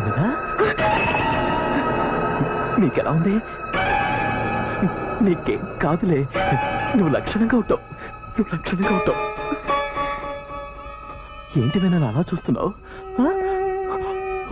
వెన్నెలా నీకెలా ఉంది? నీకేం కాదులే. నువ్వు లక్షణంగా ఉంటావు. నువ్వు లక్షణంగా ఉంటావు. ఏంటి నేను అలా చూస్తున్నావు? ఆ?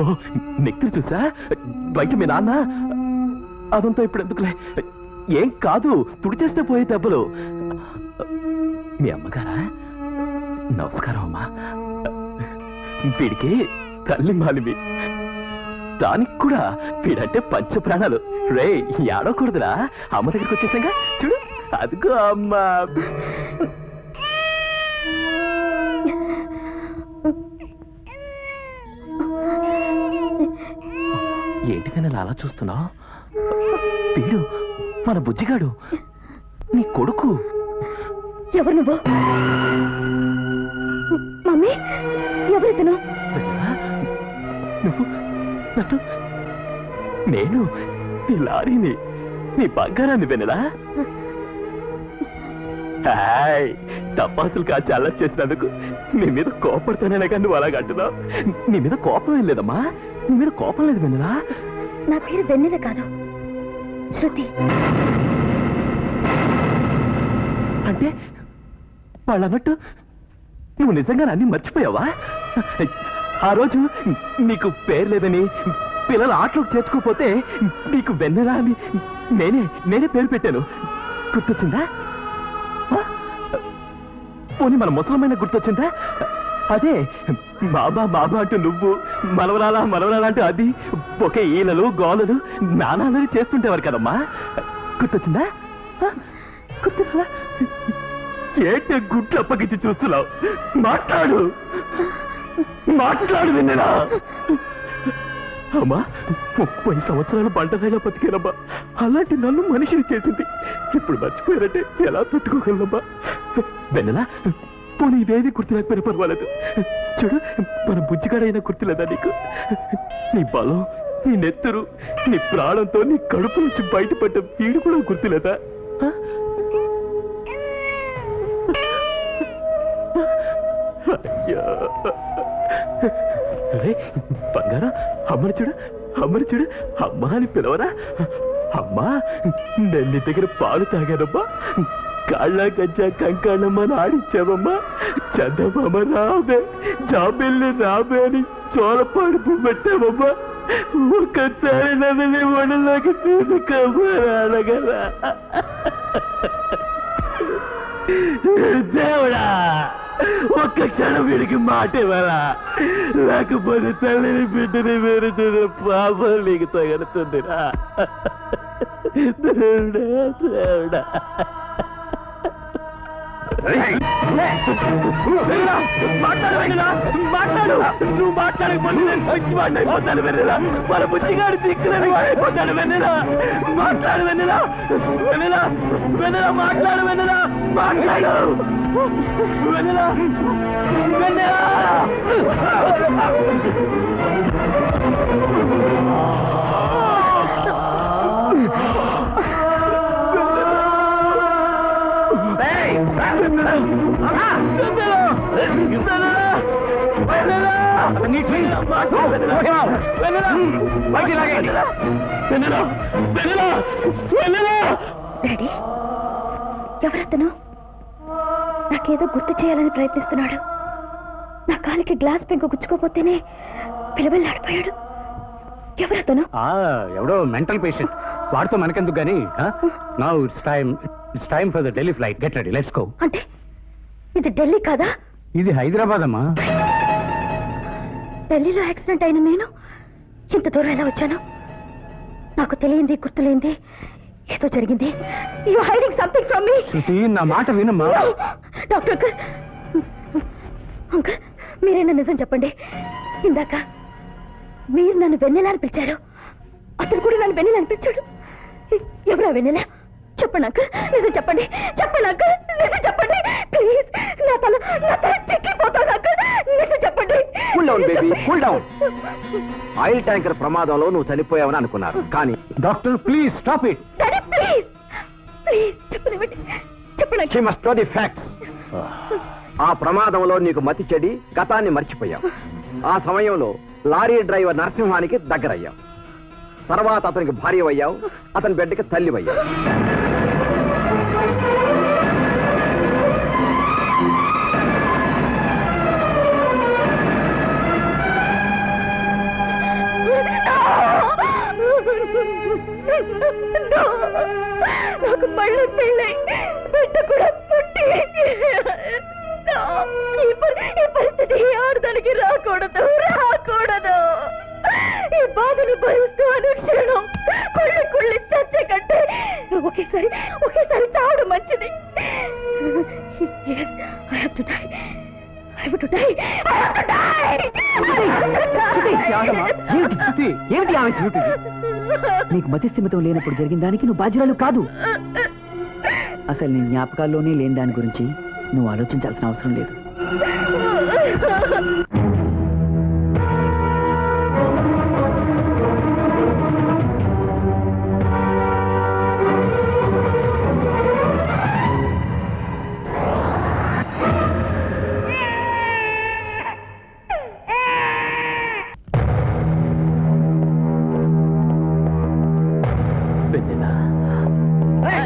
ఓ చూసా? బయట మీ నాన్న? అదంతా ఇప్పుడు ఎందుకులే? ఏం కాదు తుడిచేస్తే పోయే దెబ్బలు. మీ అమ్మగారా? నమస్కారం అమ్మా. వీడికి తల్లి మాలిమి దానికి కూడా వీడంటే పంచ ప్రాణాలు. రే ఏడవకూడదురా అమ్మ దగ్గరికి వచ్చేసాగా. చూడు. అదిగో అమ్మా. ఏంటి కన్నా అలా చూస్తున్నావు? వీడు మన బుజ్జిగాడు. నీ కొడుకు. ఎవరు నువ్వు? మమ్మీ ఎవరితను? నువ్వు నన్ను నేను నీ లారీని నీ బంగారాన్ని వెనలా? హాయ్ తపాసులు కాచి అల్లరి చేసినందుకు నీ మీద కోపడతానే కానీ నువ్వు అలాగ అంటున్నావు. నీ మీద కోపం ఏం లేదమ్మా. నీ మీద కోపం లేదు వెన్నెలా నా పేరు వెన్నెల కాదు శృతి. అంటే వాళ్ళు అన్నట్టు నువ్వు నిజంగా అన్ని మర్చిపోయావా? ఆ రోజు నీకు పేరు లేదని పిల్లలు ఆటలోకి చేర్చుకోపోతే నీకు వెన్నెలా అని నేనే నేనే పేరు పెట్టాను. గుర్తొచ్చిందా? పోనీ మన ముసలమైన గుర్తొచ్చిందా? అదే బాబా బాబా అంటూ నువ్వు మలవరాలా మలవరాలా అంటూ అది ఒకే ఈలలు గోలలు నానాలని చేస్తుంటేవారు కదమ్మా. గుర్తొచ్చిందా? ఆ? ఏంటే గుడ్లు అప్పగించి చూస్తున్నావు? మాట్లాడు. మాట్లాడు విన్నరా అమ్మా ముప్పై సంవత్సరాలు బంటగా బతికేనమ్మా. అలాంటి నన్ను మనిషిని చేసింది. ఇప్పుడు మర్చిపోయారంటే ఎలా పెట్టుకోగలమ్మా వెన్నెలా? పోనీ ఇదేది గుర్తులేకపోయినా పర్వాలేదు. చూడు మన బుజ్జిగాడైనా గుర్తులేదా నీకు? నీ బలం నీ నెత్తురు నీ ప్రాణంతో నీ కడుపు నుంచి బయటపడ్డ వీడు కూడా గుర్తులేదా? ఆ? అరే, బంగారం అమ్మని చూడు అమ్మని చూడు అమ్మా అని పిలవరా? అమ్మా నేను నీ దగ్గర పాలు తాగానమ్మా. కాళ్ళ గజ్జ కంకాణమ్మ ఆడించావమ్మా చందమామ రాబే జాబిల్లి రాబే అని చోళ పడుపు పెట్టావమ్మా. ఒక్కసారి నన్ను ఒడిలోకి తీసుకుపోరాడగరా దేవుడా! ఒక్క క్షణం వీడికి మాట ఇవ్వాలా? లేకపోతే తల్లిని బిడ్డని వేరుతున్న పాపం నీకు తగలుతుందిరా. దేవుడా దేవుడా మాట్లాడు మాట్లాడు నువ్వు మాట్లాడకపోతే నేను మంచి వాడిని వెన్నెలా మన బుద్ధిగాడు దిక్కులని వాడైపోతాడు వెన్నెలా మాట్లాడు. వెన్నెలా వెన్నెలా వెన్నెలా మాట్లాడు వెన్నెలా మాట్లాడు వెన్నెలా వెన్నెలా డాడీ ఎవరతను? నాకేదో గుర్తు చేయాలని ప్రయత్నిస్తున్నాడు. నా కాలికి గ్లాస్ పెంకు గుచ్చుకోపోతేనే పిలవల్లాడిపోయాడు ఎవరతను? ఎవడో మెంటల్ పేషెంట్. వాడితో మనకెందుకు గానీ now it's time it's time for the Delhi flight get ready let's go అంటే ఇది ఢిల్లీ కాదా? ఇది హైదరాబాద్ అమ్మా ఢిల్లీలో యాక్సిడెంట్ అయిన నేను ఇంత దూరం ఎలా వచ్చాను? నాకు తెలియంది గుర్తులేంది ఏదో జరిగింది. You hiding something from me Shruti నా మాట వినమ్మా. డాక్టర్ అంకుల్ అంకుల్ మీరేనా నిజం చెప్పండి. ఇందాక మీరు నన్ను వెన్నెల అని పిలిచారు. అతను కూడా నన్ను వెన్నెల అని పిలిచాడు. ఎ- ఎవరా వెన్నెల? చెప్పండి అంకుల్ నిజం చెప్పండి చెప్పండి అంకుల్ నిజం చెప్పండి. ప్లీజ్ నా తల నా తల చిక్కిపోతుంది అంకుల్ నిజం చెప్పండి. Cool down baby cool down oil tanker ప్రమాదంలో నువ్వు చనిపోయావని అనుకున్నారు కానీ doctor please stop it daddy please please చెప్పనివ్వండి. చెప్పండి she must know the facts ఆ ప్రమాదంలో నీకు మతి చెడి గతాన్ని మర్చిపోయావు. ఆ సమయంలో లారీ డ్రైవర్ నరసింహానికి దగ్గరయ్యావు. తర్వాత అతనికి భార్య అయ్యావు అతని బిడ్డకి తల్లి అయ్యావు నాకు మళ్ళీ పెళ్ళై బిడ్డ కూడా పుట్టి. ఈ పరిస్థితి ఆడదానికి రాకూడదు రాకూడదు. ఈ బాధను భరిస్తూ అనుక్షణం కుళ్ళి కుళ్ళి చచ్చే కంటే ఒకేసారి ఒకేసారి చావడం మంచిది. ఏమిటి ఆమె చూపి నీకు మతిస్థిమితం లేనప్పుడు జరిగిన దానికి నువ్వు బాధ్యురాలు కాదు. అసలు నీ జ్ఞాపకాల్లోనే లేని దాని గురించి నువ్వు ఆలోచించాల్సిన అవసరం లేదు.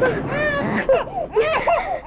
Yeah.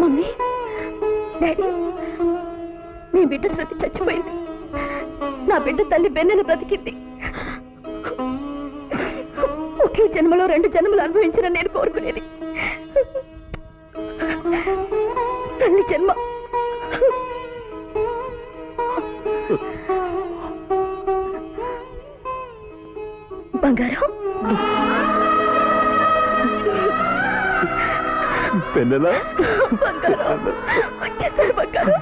మమ్మీ డాడీ మీ బిడ్డ శృతి చచ్చిపోయింది. నా బిడ్డ తల్లి బెన్నెల బ్రతికింది. ఒకే జన్మలో రెండు జన్మలు అనుభవించిన నేను కోరుకునేది. జన్మ. బంగారం? వెన్నెలా? బంగారం. వచ్చేసారు బంగారం.